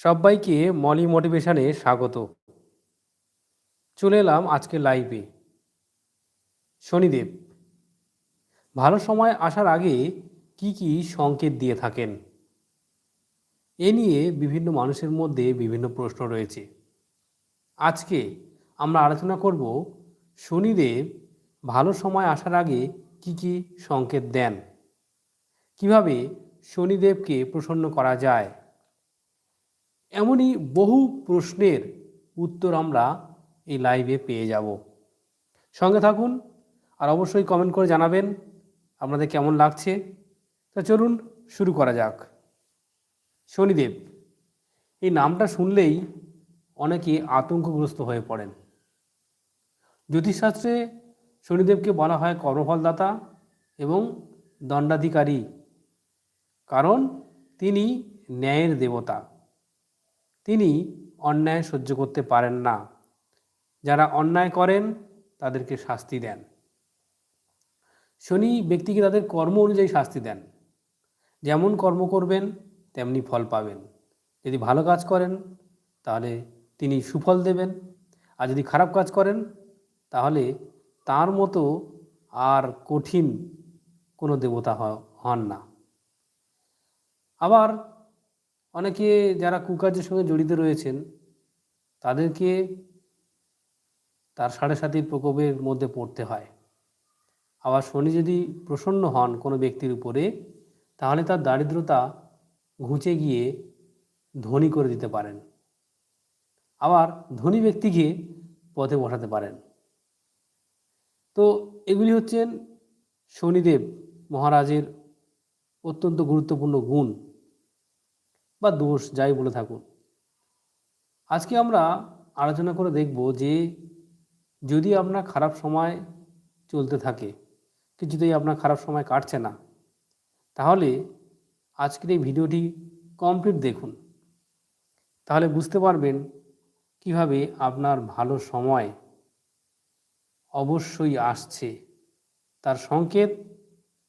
সবাইকে মলি মোটিভেশনে স্বাগত। চলে এলাম আজকে লাইভে। শনিদেব, ভালো সময় আসার আগে কি কি সংকেত দিয়ে থাকেন? এ নিয়ে বিভিন্ন মানুষের মধ্যে বিভিন্ন প্রশ্ন রয়েছে। আজকে আমরা আলোচনা করব শনিদেব ভালো সময় আসার আগে কি কি সংকেত দেন? কীভাবে শনিদেবকে প্রসন্ন করা যায়? এমনই বহু প্রশ্নের উত্তর আমরা এই লাইভে পেয়ে যাব। সঙ্গে থাকুন আর অবশ্যই কমেন্ট করে জানাবেন আপনাদের কেমন লাগছে। তা চলুন শুরু করা যাক। শনিদেব, এই নামটা শুনলেই অনেকে আতঙ্কগ্রস্ত হয়ে পড়েন। জ্যোতিষশাস্ত্রে শনিদেবকে বলা হয় কর্মফলদাতা এবং দণ্ডাধিকারী। কারণ তিনি ন্যায়ের দেবতা। তিনি অন্যায় সহ্য করতে পারেন না। যারা অন্যায় করেন, তাদেরকে শাস্তি দেন। শনি ব্যক্তিকে তাদের কর্ম অনুযায়ী শাস্তি দেন। যেমন কর্ম করবেন, তেমনি ফল পাবেন। যদি ভালো কাজ করেন, তাহলে তিনি সুফল দেবেন। আর যদি খারাপ কাজ করেন, তাহলে তার মতো আর কঠিন কোনো দেবতা হন না। আবার অনেকে যারা কুকার্যের সঙ্গে জড়িত রয়েছেন, তাদেরকে তার সাড়ে সাতির প্রকোপের মধ্যে পড়তে হয়। আবার শনি যদি প্রসন্ন হন কোনো ব্যক্তির উপরে, তাহলে তার দারিদ্রতা ঘুচে গিয়ে ধনী করে দিতে পারেন। আবার ধনী ব্যক্তিকে পথে বসাতে পারেন। তো এগুলি হচ্ছেন শনিদেব মহারাজের অত্যন্ত গুরুত্বপূর্ণ গুণ। বা দোষ যাই বলে থাকুন আজকে আমরা আলোচনা করে দেখব যে যদি আপনার খারাপ সময় চলতে থাকে, কিছুতেই আপনার খারাপ সময় কাটছে না, তাহলে আজকের এই ভিডিওটি কমপ্লিট দেখুন। তাহলে বুঝতে পারবেন কীভাবে আপনার ভালো সময় অবশ্যই আসছে, তার সংকেত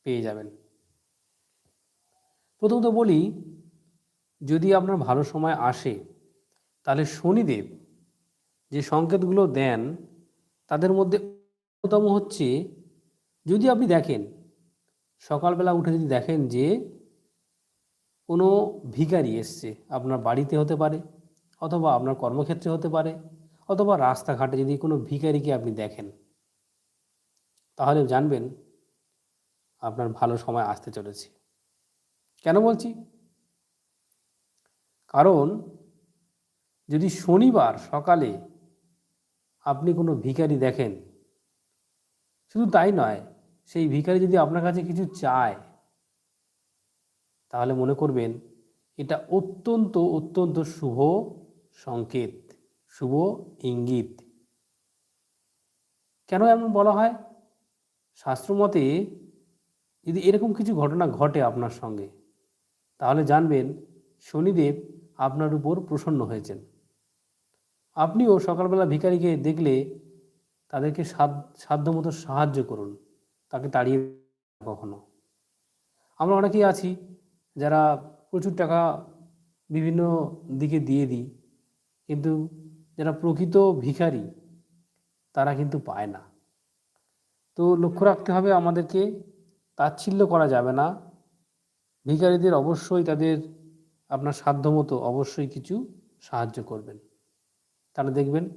পেয়ে যাবেন। প্রথমত বলি যদি আপনার ভালো সময় আসে, তাহলে শনিদেব যে সংকেতগুলো দেন, তাদের মধ্যে অন্যতম হচ্ছে, যদি আপনি দেখেন, সকালবেলা উঠে যদি দেখেন যে কোনো ভিখারি এসছে, আপনার বাড়িতে হতে পারে, অথবা আপনার কর্মক্ষেত্রে হতে পারে, অথবা রাস্তাঘাটে যদি কোনো ভিখারিকে আপনি দেখেন, তাহলে জানবেন আপনার ভালো সময় আসতে চলেছে। কেন বলছি? কারণ যদি শনিবার সকালে আপনি কোনো ভিখারি দেখেন, শুধু তাই নয়, সেই ভিখারি যদি আপনার কাছে কিছু চায়, তাহলে মনে করবেন এটা অত্যন্ত অত্যন্ত শুভ সংকেত, শুভ ইঙ্গিত। কেন এমন বলা হয়? শাস্ত্রমতে যদি এরকম কিছু ঘটনা ঘটে আপনার সঙ্গে, তাহলে জানবেন শনিদেব আপনার উপর প্রসন্ন হয়েছেন। আপনিও সকালবেলা ভিখারিকে দেখলে তাদেরকে সাধ্য সাধ্যমতো সাহায্য করুন, তাকে তাড়িয়ে কখনো। আমরা অনেকেই আছি যারা প্রচুর টাকা বিভিন্ন দিকে দিয়ে দিই, কিন্তু যারা প্রকৃত ভিখারি, তারা কিন্তু পায় না। তো লক্ষ্য রাখতে হবে আমাদেরকে, তাচ্ছিল্য করা যাবে না। ভিখারিদের অবশ্যই তাদের আপনার সাধ্যমতো অবশ্যই কিছু সাহায্য করবেন। তাহলে দেখবেন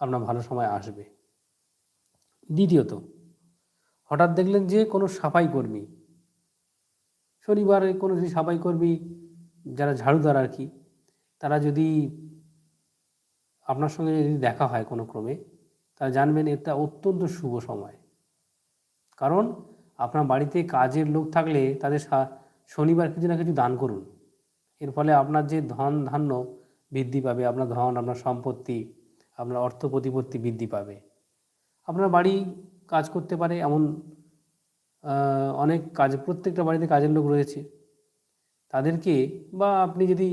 আপনার ভালো সময় আসবে। দ্বিতীয়ত, হঠাৎ দেখলেন যে কোনো সাফাই কর্মী, শনিবারে কোনো যদি সাফাই কর্মী, যারা ঝাড়ুদার আর কি, তারা যদি আপনার সঙ্গে যদি দেখা হয় কোনো ক্রমে, তাহলে জানবেন এটা অত্যন্ত শুভ সময়। কারণ আপনার বাড়িতে কাজের লোক থাকলে তাদের শনিবার কিছু না কিছু দান করুন। এর ফলে আপনার যে ধন ধান্য বৃদ্ধি পাবে, আপনার ধন, আপনার সম্পত্তি, আপনার অর্থ প্রতিপত্তি বৃদ্ধি পাবে। আপনার বাড়ি কাজ করতে পারে এমন অনেক কাজ, প্রত্যেকটা বাড়িতে কাজের লোক রয়েছে। তাদেরকে বা আপনি যদি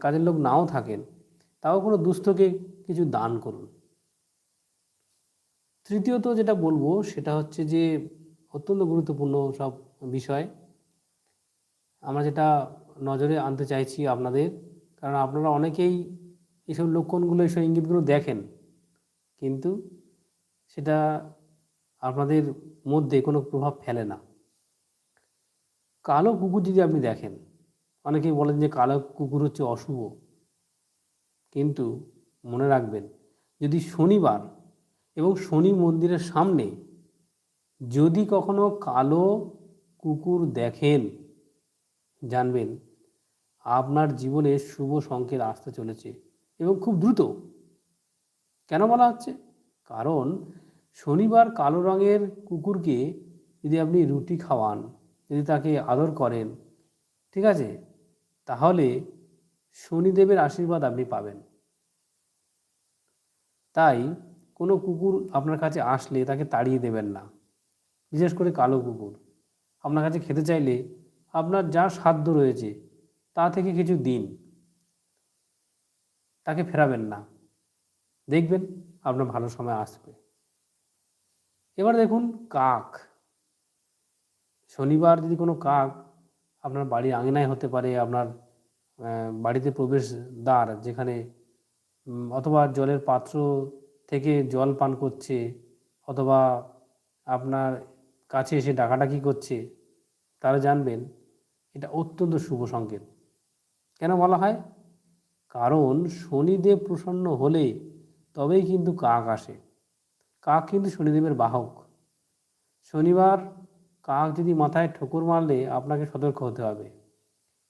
কাজের লোক নাও থাকেন, তাও কোনো দুস্থকে কিছু দান করুন। তৃতীয়ত যেটা বলব, সেটা হচ্ছে যে, অত্যন্ত গুরুত্বপূর্ণ সব বিষয়। আমরা যেটা নজরে আনতে চাইছি আপনাদের। কারণ আপনারা অনেকেই এইসব লক্ষণগুলো, এইসব ইঙ্গিতগুলো দেখেন। কিন্তু সেটা আপনাদের মধ্যে কোনো প্রভাব ফেলে না। কালো কুকুর যদি আপনি দেখেন, অনেকেই বলেন যে কালো কুকুর হচ্ছে অশুভ। কিন্তু মনে রাখবেন, যদি শনিবার এবং শনি মন্দিরের সামনে যদি কখনো কালো কুকুর দেখেন জানবেন, আপনার জীবনে শুভ সংকেত আসতে চলেছে এবং খুব দ্রুত। কেন বলা হচ্ছে? কারণ শনিবার কালো রঙের কুকুরকে যদি আপনি রুটি খাওয়ান, যদি তাকে আদর করেন, ঠিক আছে? তাহলে শনিদেবের আশীর্বাদ আপনি পাবেন। তাই কোনো কুকুর আপনার কাছে আসলে তাকে তাড়িয়ে দেবেন না। বিশেষ করে কালো কুকুর। আপনার কাছে খেতে চাইলে আপনার যা সাধ্য রয়েছে, তা থেকে কিছু দিন। তাকে ফেরাবেন না। দেখবেন আপনার ভালো সময় আসবে। এবার দেখুন কাক। শনিবার যদি কোনো কাক আপনার বাড়ির আঙিনায় হতে পারে, আপনার বাড়িতে প্রবেশ দ্বার যেখানে অথবা জলের পাত্র থেকে জল পান করছে, অথবা আপনার কাছে এসে ডাকাডাকি করছে, তারা জানবেন এটা অত্যন্ত শুভ সংকেত। কেন বলা হয়? কারণ শনিদেব প্রসন্ন হলে তবেই কিন্তু কাক আসে। কাক কিন্তু শনিদেবের বাহক। শনিবার কাক যদি মাথায় ঠোকর মারলে আপনাকে সতর্ক হতে হবে।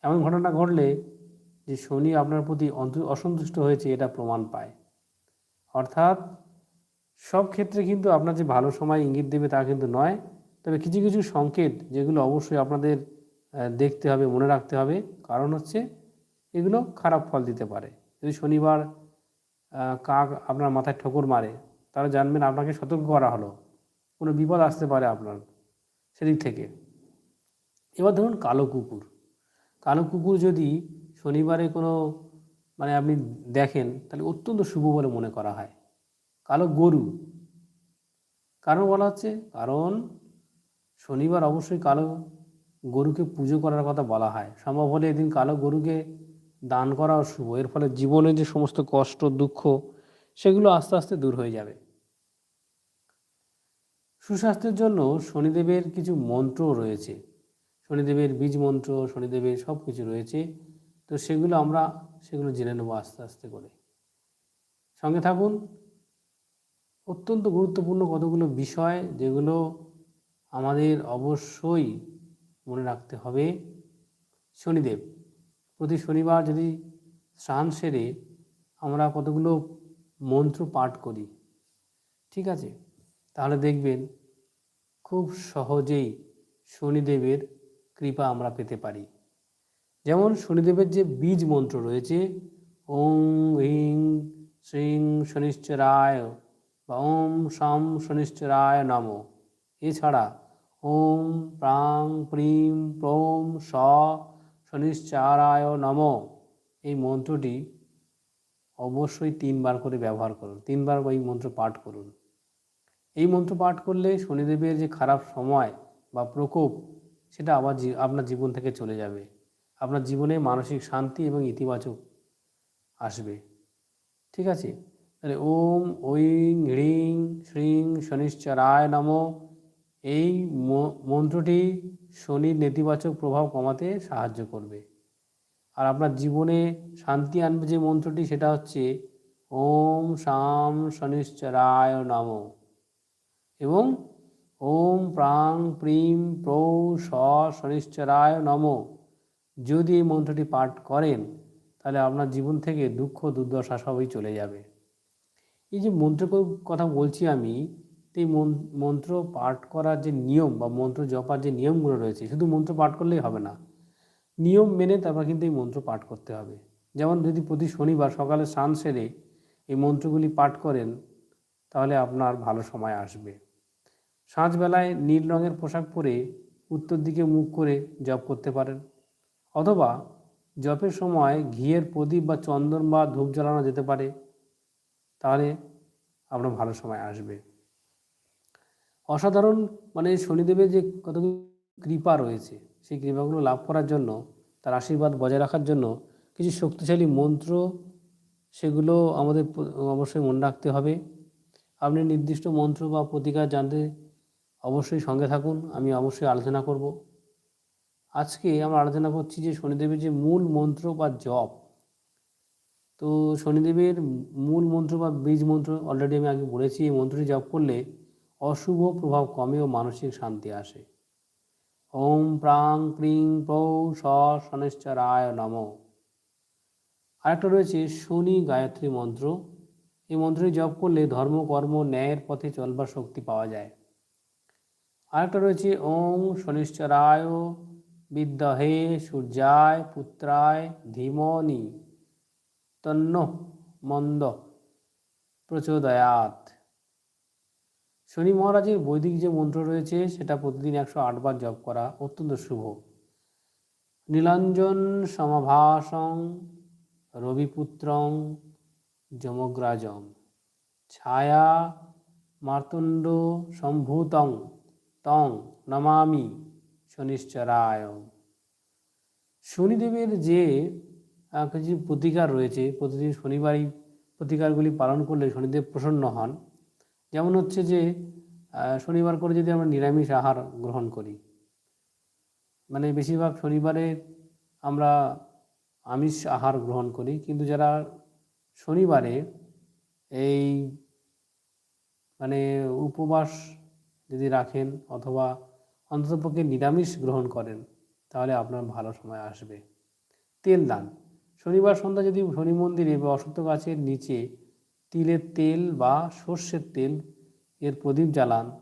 এমন ঘটনা ঘটলে যে শনি আপনার প্রতি অসন্তুষ্ট হয়েছে এটা প্রমাণ পায়। অর্থাৎ সব ক্ষেত্রে কিন্তু আপনার যে ভালো সময় ইঙ্গিত দেবে তা কিন্তু নয়। তবে কিছু কিছু সংকেত যেগুলো অবশ্যই আপনাদের দেখতে হবে, মনে রাখতে হবে। কারণ হচ্ছে এগুলো খারাপ ফল দিতে পারে। যদি শনিবার কাক আপনার মাথায় ঠোকর মারে, তাহলে জানবেন আপনাকে সতর্ক করা হলো। কোনো বিপদ আসতে পারে আপনার সেদিক থেকে। এবার ধরুন কালো কুকুর। কালো কুকুর যদি শনিবারে কোনো মানে আপনি দেখেন, তাহলে অত্যন্ত শুভ বলে মনে করা হয়। কালো গরু। কারণ বলা হচ্ছে, কারণ শনিবার অবশ্যই কালো গরুকে পুজো করার কথা বলা হয়। সম্ভব হলে এদিন কালো গরুকে দান করাও শুভ। এর ফলে জীবনে যে সমস্ত কষ্ট, দুঃখ, সেগুলো আস্তে আস্তে দূর হয়ে যাবে। সুস্বাস্থ্যের জন্য শনিদেবের কিছু মন্ত্র রয়েছে। শনিদেবের বীজ মন্ত্র, শনিদেবের সব কিছু রয়েছে। তো সেগুলো আমরা, সেগুলো জেনে নেব আস্তে আস্তে করে। সঙ্গে থাকুন, অত্যন্ত গুরুত্বপূর্ণ কতগুলো বিষয় যেগুলো আমাদের অবশ্যই মনে রাখতে হবে। শনিদেব, প্রতি শনিবার যদি স্নান সেরে আমরা কতগুলো মন্ত্র পাঠ করি, ঠিক আছে? তাহলে দেখবেন খুব সহজেই শনিদেবের কৃপা আমরা পেতে পারি। যেমন শনিদেবের যে বীজ মন্ত্র রয়েছে ওং হিং শ্রীং শনিশ্চরায় বা ওম সাম শনিশ্চরায় নম, এছাড়া ওম প্রাং প্রিম প্রোম স শনিশ্চারায় নম এই মন্ত্রটি অবশ্যই তিনবার করে ব্যবহার করুন, তিনবার এই মন্ত্র পাঠ করুন। এই মন্ত্র পাঠ করলে শনিদেবের যে খারাপ সময় বা প্রকোপ, সেটা আবার আপনার জীবন থেকে চলে যাবে। আপনার জীবনে মানসিক শান্তি এবং ইতিবাচক আসবে। ঠিক আছে? তাহলে ওম, ঐং, হ্রিং, শ্রীং, শনিশ্চরায় নম। এই মন্ত্রটি শনির নেতিবাচক প্রভাব কমাতে সাহায্য করবে। আর আপনার জীবনে শান্তি আনবে যে মন্ত্রটি, সেটা হচ্ছে ওম শাম শনিশ্চরায় নম এবং ওম প্রাং প্রিম প্রৌ স শনিশ্চরায় নম। যদি এই মন্ত্রটি পাঠ করেন, তাহলে আপনার জীবন থেকে দুঃখ দুর্দশা সবই চলে যাবে। এই যে মন্ত্র কথা বলছি আমি এই মন- মন্ত্র পাঠ করার যে নিয়ম বা মন্ত্র জপার যে নিয়মগুলো রয়েছে, শুধু মন্ত্র পাঠ করলেই হবে না। নিয়ম মেনে তারপর কিন্তু এই মন্ত্র পাঠ করতে হবে। যেমন যদি প্রতি শনিবার সকালে স্নান সেরে এই মন্ত্রগুলি পাঠ করেন, তাহলে আপনার ভালো সময় আসবে। সাঁঝবেলায় নীল রঙের পোশাক পরে উত্তর দিকে মুখ করে জপ করতে পারেন। অথবা জপের সময় ঘিয়ের প্রদীপ বা চন্দন বা ধূপ জ্বালানো যেতে পারে, তাহলে আপনার ভালো সময় আসবে। অসাধারণ মানে শনিদেবের যে কতগুলো কৃপা রয়েছে, সেই কৃপাগুলো লাভ করার জন্য, তার আশীর্বাদ বজায় রাখার জন্য কিছু শক্তিশালী মন্ত্র, সেগুলো আমাদের অবশ্যই মনে রাখতে হবে। আপনি নির্দিষ্ট মন্ত্র বা প্রতিকার জানতে অবশ্যই সঙ্গে থাকুন, আমি অবশ্যই আলোচনা করব। আজকে আমরা আলোচনা করছি যে শনিদেবের যে মূল মন্ত্র বা জপ। তো শনিদেবের মূল মন্ত্র বা বীজ মন্ত্র অলরেডি আমি আগে বলেছি, এই মন্ত্রটি জপ করলে অশুভ প্রভাব কমে ও মানসিক শান্তি আসে। ওম প্রাং ক্রিং প্রৌ স শনিশ্চরায় নম। আরেকটা রয়েছে শনি গায়ত্রী মন্ত্র। এই মন্ত্রটি জপ করলে ধর্ম, কর্ম, ন্যায়ের পথে চলবার শক্তি পাওয়া যায়। আরেকটা রয়েছে ওম শনিশ্চরায় বিদ্মহে সূর্যায় পুত্রায় ধীমনি তন্ন মন্দ প্রচোদয়াত শনি মহারাজের বৈদিক যে মন্ত্র রয়েছে, সেটা প্রতিদিন একশো আটবার জপ করা অত্যন্ত শুভ। নীলাঞ্জন সমাভাসং রবিপুত্রং যমগ্রাজম। ছায়া মার্তণ্ড সম্ভূতং তং নমামি শনিশ্চরায়। শনিদেবের যে প্রতিকার রয়েছে, প্রতিদিন শনিবারই প্রতিকারগুলি পালন করলে শনিদেব প্রসন্ন হন। যেমন হচ্ছে যে শনিবার করে যদি আমরা নিরামিষ আহার গ্রহণ করি মানে বেশিরভাগ শনিবারে আমরা আমিষ আহার গ্রহণ করি, কিন্তু যারা শনিবারে এই মানে উপবাস যদি রাখেন অথবা অন্ততপক্ষে নিরামিষ গ্রহণ করেন, তাহলে আপনার ভালো সময় আসবে। তেল দান, শনিবার সন্ধ্যা যদি শনি মন্দিরে বা অশ্বত্থ গাছের নিচে তিলের তেল বা সর্ষের তেল এর প্রদীপ জ্বালান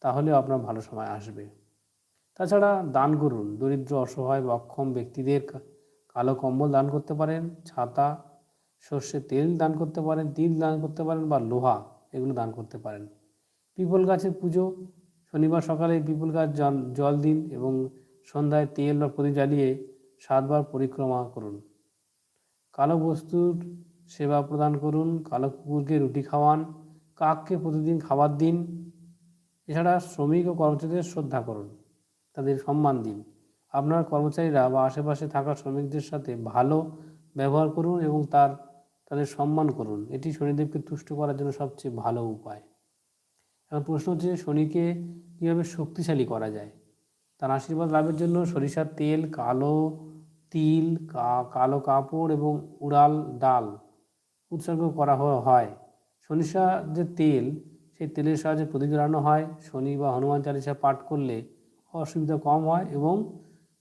তাহলেও আপনার ভালো সময় আসবে। তাছাড়া দান করুন, দরিদ্র, অসহায় বা অক্ষম ব্যক্তিদের কালো কম্বল দান করতে পারেন, ছাতা, সর্ষের তেল দান করতে পারেন, তিল দান করতে পারেন বা লোহা এগুলো দান করতে পারেন। পিপল গাছের পুজো, শনিবার সকালে পিপল গাছ জল- জল দিন এবং সন্ধ্যায় তেল বা প্রদীপ জ্বালিয়ে সাতবার পরিক্রমা করুন। কালো বস্তুর সেবা প্রদান করুন, কালো কুকুরকে রুটি খাওয়ান, কাককে প্রতিদিন খাবার দিন। এছাড়া শ্রমিক ও কর্মচারীদের শ্রদ্ধা করুন, তাদের সম্মান দিন। আপনার কর্মচারীরা বা আশেপাশে থাকা শ্রমিকদের সাথে ভালো ব্যবহার করুন এবং তার, তাদের সম্মান করুন। এটি শনিদেবকে তুষ্ট করার জন্য সবচেয়ে ভালো উপায়। এখন প্রশ্ন হচ্ছে শনিকে কীভাবে শক্তিশালী করা যায়? তার আশীর্বাদ লাভের জন্য সরিষার তেল, কালো তিল কালো কাপড় এবং উড়াল ডাল উৎসর্গ করা হয়। সরিষা যে তেল, সেই তেলের সাহায্যে প্রদীপ জ্বালানো হয়। শনি বা হনুমান চালিসা পাঠ করলে অসুবিধা কম হয় এবং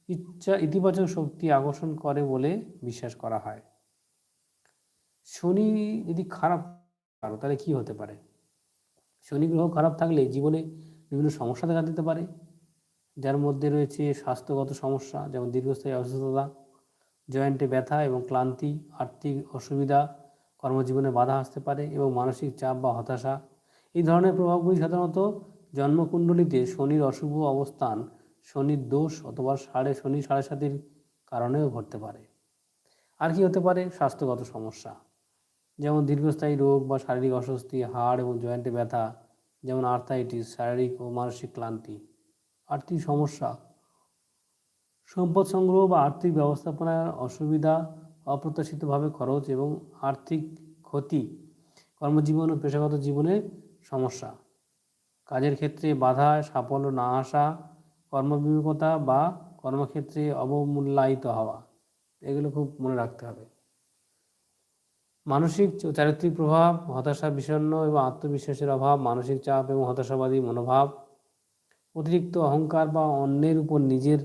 ইচ্ছা, ইতিবাচক শক্তি আকর্ষণ করে বলে বিশ্বাস করা হয়। শনি যদি খারাপ কারও, তাহলে কি হতে পারে? শনি গ্রহ খারাপ থাকলে জীবনে বিভিন্ন সমস্যা দেখা দিতে পারে। যার মধ্যে রয়েছে স্বাস্থ্যগত সমস্যা, যেমন দীর্ঘস্থায়ী অসুস্থতা, জয়েন্টে ব্যথা এবং ক্লান্তি, আর্থিক অসুবিধা কর্মজীবনে বাধা আসতে পারে এবং মানসিক চাপ বা হতাশা। এই ধরনের প্রভাবগুলি সাধারণত জন্মকুণ্ডলিতে শনির অশুভ অবস্থান, শনির দোষ অথবা সাড়ে, শনি সাড়ে সাতির কারণেও ঘটতে পারে। আর কি হতে পারে? স্বাস্থ্যগত সমস্যা। যেমন দীর্ঘস্থায়ী রোগ বা শারীরিক অস্বস্তি, হাড় এবং জয়েন্টে ব্যথা, যেমন আর্থাইটিস, শারীরিক ও মানসিক ক্লান্তি। আর্থিক সমস্যা। সম্পদ সংগ্রহ বা আর্থিক ব্যবস্থাপনার অসুবিধা অপ্রত্যাশিতভাবে খরচ এবং আর্থিক ক্ষতি, কর্মজীবন ও পেশাগত জীবনে সমস্যা। কাজের ক্ষেত্রে বাধা, সাফল্য না আসা, কর্মবিমুখতা বা কর্মক্ষেত্রে অবমূল্যায়িত হওয়া, এগুলো খুব মনে রাখতে হবে। মানসিক চারিত্রিক প্রভাব, হতাশা বিষণ্ণ এবং আত্মবিশ্বাসের অভাব, মানসিক চাপ এবং হতাশাবাদী মনোভাব, অতিরিক্ত অহংকার বা অন্যের উপর নিজের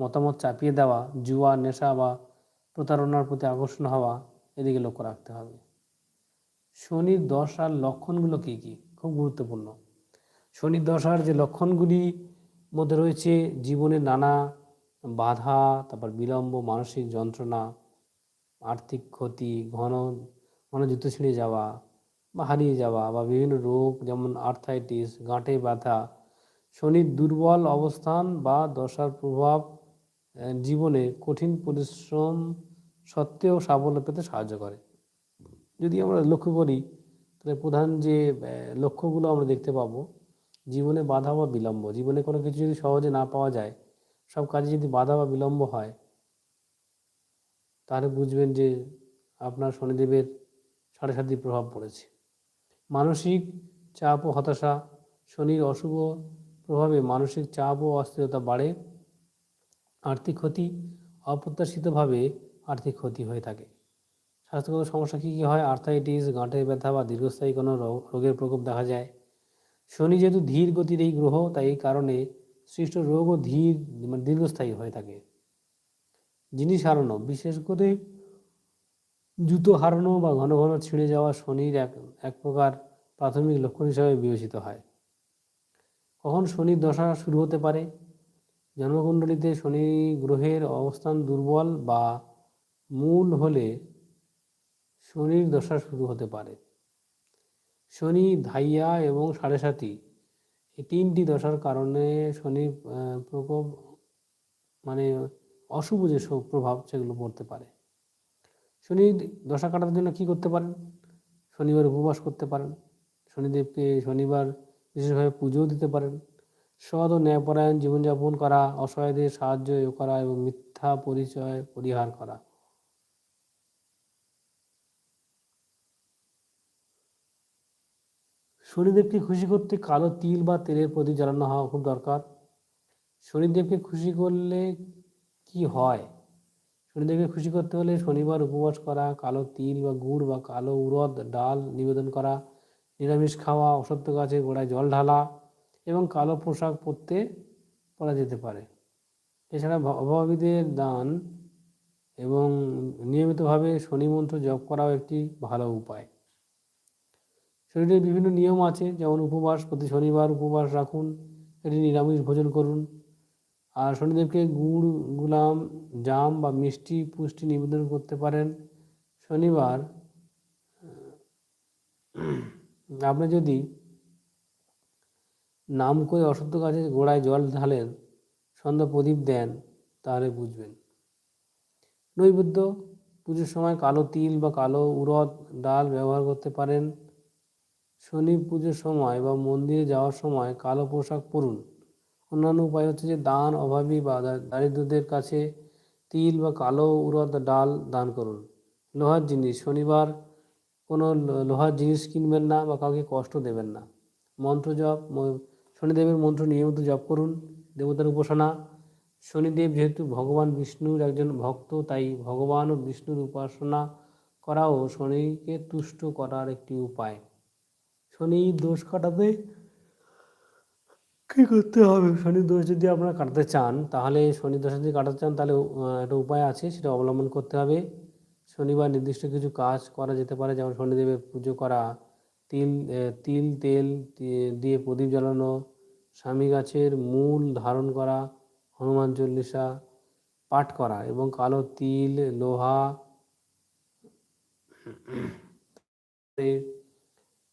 মতামত চাপিয়ে দেওয়া, জুয়া, নেশা বা প্রতারণার প্রতি আকর্ষণ হওয়া এদিকে লক্ষ্য রাখতে হবে। শনির দশার লক্ষণগুলো কী কী? খুব গুরুত্বপূর্ণ। শনির দশার যে লক্ষণগুলি মধ্যে রয়েছে, জীবনে নানা বাধা, তারপর বিলম্ব, মানসিক যন্ত্রণা, আর্থিক ক্ষতি, ঘন ঘন জুতো ছিঁড়ে যাওয়া বা হারিয়ে যাওয়া বা বিভিন্ন রোগ যেমন আর্থাইটিস গাঁটে ব্যথা, শনির দুর্বল অবস্থান বা দশার প্রভাব জীবনে কঠিন পরিশ্রম সত্ত্বেও সাফল্য পেতে সাহায্য করে। যদি আমরা লক্ষ্য করি, তাহলে প্রধান যে লক্ষ্যগুলো আমরা দেখতে পাবো, জীবনে বাধা বা বিলম্ব। জীবনে কোনো কিছু যদি সহজে না পাওয়া যায়, সব কাজে যদি বাধা বা বিলম্ব হয়, তাহলে বুঝবেন যে আপনার শনিদেবের সাড়ে সাতি প্রভাব পড়েছে। মানসিক চাপ ও হতাশা, শনির অশুভ প্রভাবে মানসিক চাপ ও অস্থিরতা বাড়ে। আর্থিক ক্ষতি অপ্রত্যাশিতভাবে আর্থিক ক্ষতি হয়ে থাকে। স্বাস্থ্যগত সমস্যা কী কী হয়? আর্থাইটিস গাঁটের ব্যথা বা দীর্ঘস্থায়ী কোনো রোগ- রোগের প্রকোপ দেখা যায়। শনি যেহেতু ধীর গতির এই গ্রহ, তাই এই কারণে সৃষ্ট রোগও ধীর মানে দীর্ঘস্থায়ী হয়ে থাকে। জিনিস হারানো বিশেষ করে জুতো হারানো বা ঘন ঘন ছিঁড়ে যাওয়া শনির এক এক প্রকার প্রাথমিক লক্ষণ হিসাবে বিবেচিত হয়। কখন শনির দশা শুরু হতে পারে? জন্মকুণ্ডলিতে শনি গ্রহের অবস্থান দুর্বল বা মূল হলে শনির দশা শুরু হতে পারে। শনি ধাইয়া এবং সাড়ে সাতি এই তিনটি দশার কারণে শনির প্রকোপ মানে অশুভ যে প্রভাব সেগুলো পড়তে পারে। শনির দশা কাটার জন্য কি করতে পারেন? শনিবার উপবাস করতে পারেন। শনিদেবকে শনিবার বিশেষভাবে পুজোও দিতে পারেন। সৎ ও ন্যায়পরায়ণ জীবনযাপন করা, অসহায়দের সাহায্য করা এবং মিথ্যা পরিচয়, পরিহার করা। শনিদেবকে খুশি করতে কালো তিল বা তেলের প্রদীপ জ্বালানো হওয়া খুব দরকার। শনিদেবকে খুশি করলে কি হয়? শনিদেবকে খুশি করতে হলে শনিবার উপবাস করা, কালো তিল বা গুড় বা কালো উড়দ, ডাল নিবেদন করা, নিরামিষ খাওয়া অসত্য গাছের গোড়ায় জল ঢালা এবং কালো পোশাক পরতে পরা যেতে পারে। এছাড়া অভাবীদের দান এবং নিয়মিতভাবে শনি মন্ত্র জপ করাও একটি ভালো উপায়। শরীরের বিভিন্ন নিয়ম আছে, যেমন উপবাস প্রতি শনিবার উপবাস রাখুন এটি নিরামিষ ভোজন করুন। আর শনিদেবকে গুড়, গুলাম, জাম বা মিষ্টি পুষ্টি নিবেদন করতে পারেন। শনিবার আপনি যদি নাম করে অসত্য গাছের গোড়ায় জল ঢালেন, সন্ধ্যা প্রদীপ দেন, তাহলে বুঝবেন। নৈবেদ্য, পুজোর সময় কালো তিল বা কালো উড়দ ডাল ব্যবহার করতে পারেন। শনি পুজোর সময় বা মন্দিরে যাওয়ার সময় কালো পোশাক পরুন। অন্যান্য উপায় হচ্ছে যে দান, অভাবী বা দারিদ্রদের কাছে তিল বা কালো উড়দ ডাল দান করুন। লোহার জিনিস, শনিবার কোনো লোহার জিনিস কিনবেন না বা কাউকে কষ্ট দেবেন না। মন্ত্র জপ শনিদেবের মন্ত্র নিয়মিত জপ করুন। দেবতার উপাসনা, শনিদেব যেহেতু ভগবান বিষ্ণুর একজন ভক্ত, তাই ভগবান ও বিষ্ণুর উপাসনা করাও শনিকে তুষ্ট করার একটি উপায়। শনি দোষ কাটাতে কী করতে হবে? শনি দোষ যদি আপনারা কাটাতে চান, তাহলে শনি দোষ যদি কাটাতে চান, তাহলে একটা উপায় আছে, সেটা অবলম্বন করতে হবে। শনিবার নির্দিষ্ট কিছু কাজ করা যেতে পারে, যেমন শনিদেবের পুজো করা, তিল তিল, তেল দিয়ে- প্রদীপ জ্বালানো, স্বামী গাছের মূল ধারণ করা, হনুমান চল্লিশা পাঠ করা এবং কালো তিল, লোহা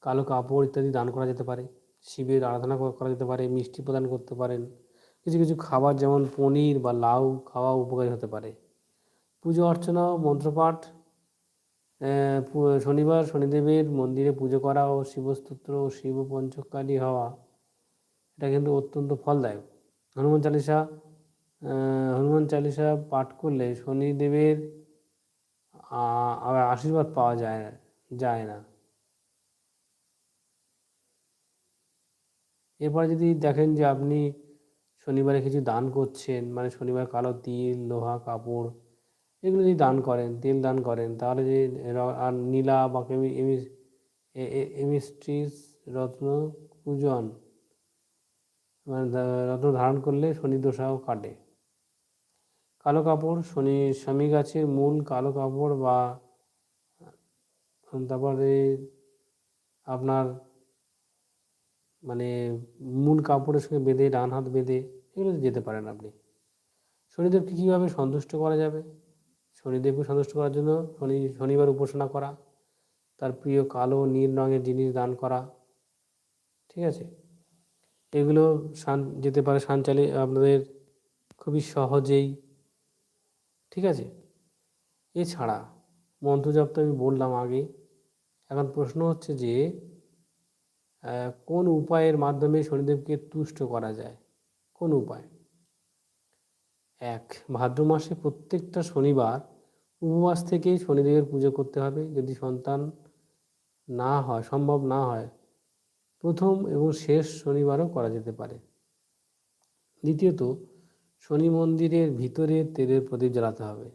কালো কাপড় ইত্যাদি দান করা যেতে পারে। শিবের আরাধনা করা যেতে পারে, মিষ্টি প্রদান করতে পারেন। কিছু কিছু খাবার যেমন পনির বা লাউ খাওয়া উপকারী হতে পারে। পুজো অর্চনা মন্ত্রপাঠ শনিবার শনিদেবের মন্দিরে পুজো করা ও শিবস্তোত্র ও শিব পঞ্চকালী হওয়া, এটা কিন্তু অত্যন্ত ফলদায়ক। হনুমান চালিসা হনুমান চালিসা পাঠ করলে শনিদেবের আশীর্বাদ পাওয়া যায় যায় না। এরপরে যদি দেখেন যে আপনি শনিবারে কিছু দান করছেন মানে শনিবার কালো তিল, লোহা, কাপড়, এগুলো যদি দান করেন, তেল দান করেন, তাহলে যে আর নীলা বা কেমি এমিস্ট্রিস রত্ন পূজন মানে রত্ন ধারণ করলে শনি দশাও কাটে। কালো কাপড়, শনি, স্বামী গাছের মূল কালো কাপড় বা, তারপরে আপনার মানে মূল কাপড়ের সঙ্গে বেঁধে, ডান হাত বেঁধে এগুলো যেতে পারেন আপনি। শনিদেবকে কীভাবে সন্তুষ্ট করা যাবে? শনিদেবকে সন্তুষ্ট করার জন্য শনি, শনিবার উপাসনা করা, তার প্রিয় কালো নীল রঙের জিনিস দান করা, ঠিক আছে? এগুলো সান, যেতে পারে সাঞ্চালে আপনাদের খুবই সহজেই, ঠিক আছে? এছাড়া মন্ত্রজপ তো আমি বললাম আগে, এখন প্রশ্ন হচ্ছে যে কোন উপায়ের মাধ্যমে শনিদেবকে তুষ্ট করা যায়? কোন উপায়? এক, ভাদ্র মাসে প্রত্যেকটা শনিবার উপবাস থেকেই শনিদেবের পুজো করতে হবে। যদি সন্তান না হয়, সম্ভব না হয়, প্রথম এবং শেষ শনিবারও করা যেতে পারে। দ্বিতীয়ত, শনি মন্দিরের ভিতরে তেলের প্রদীপ জ্বালাতে হবে।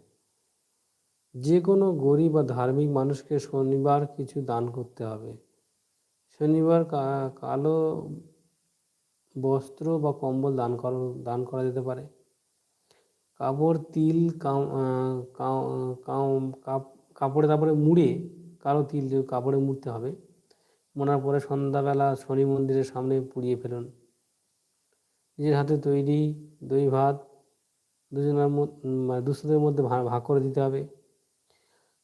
যে কোনো গরিব বা ধার্মিক মানুষকে শনিবার কিছু দান করতে হবে। শনিবার কালো বস্ত্র বা কম্বল দান করা দান করা যেতে পারে। কাপড়, তিল কাপড়ে তারপরে মুড়ে, কালো তিল দিয়ে কাপড়ে মুড়তে হবে। মোনার পরে সন্ধ্যাবেলা শনি মন্দিরের সামনে পুড়িয়ে ফেলুন। নিজের হাতে তৈরি দই ভাত দুজনের মানে দুস্থদের মধ্যে ভাগ করে দিতে হবে।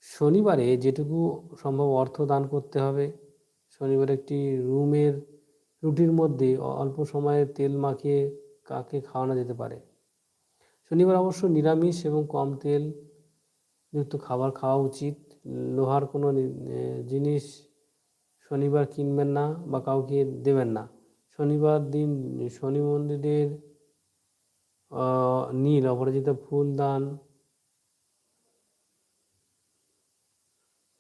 শনিবারে যেটুকু সম্ভব অর্থ দান করতে হবে। শনিবার একটি রুমের রুটির মধ্যে অল্প সময়ে তেল মাখিয়ে কাকে খাওয়ানো যেতে পারে। শনিবার অবশ্য নিরামিষ এবং কম তেল যুক্ত খাবার খাওয়া উচিত। লোহার কোনো জিনিস শনিবার কিনবেন না বা কাউকে দেবেন না। শনিবার দিন শনি মন্দিরের নীল, অপরাজিত ফুল, দান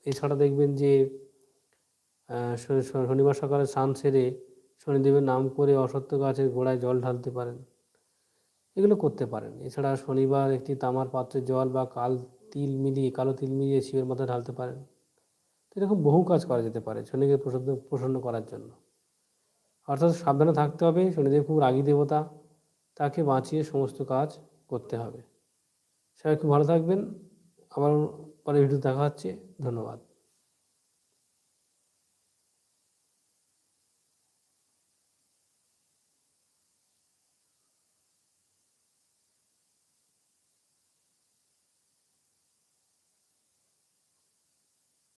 এছাড়া দেখবেন যে শনিবার সকালে স্নান সেরে শনিদেবের নাম করে অসত্য গাছের গোড়ায় জল ঢালতে পারেন। এগুলো করতে পারেন। এছাড়া শনিবার একটি তামার পাত্রে জল বা কাল তিল মিলিয়ে, কালো তিল মিলিয়ে শিবের মাথায় ঢালতে পারেন। এরকম বহু কাজ করা যেতে পারে শনিকে প্রসন্ন প্রসন্ন করার জন্য। অর্থাৎ সাবধানে থাকতে হবে, শনিদেব খুব রাগী দেবতা, তাকে বাঁচিয়ে সমস্ত কাজ করতে হবে। সবাই খুব ভালো থাকবেন। আবার পরে ভিডিও দেখা হচ্ছে। ধন্যবাদ।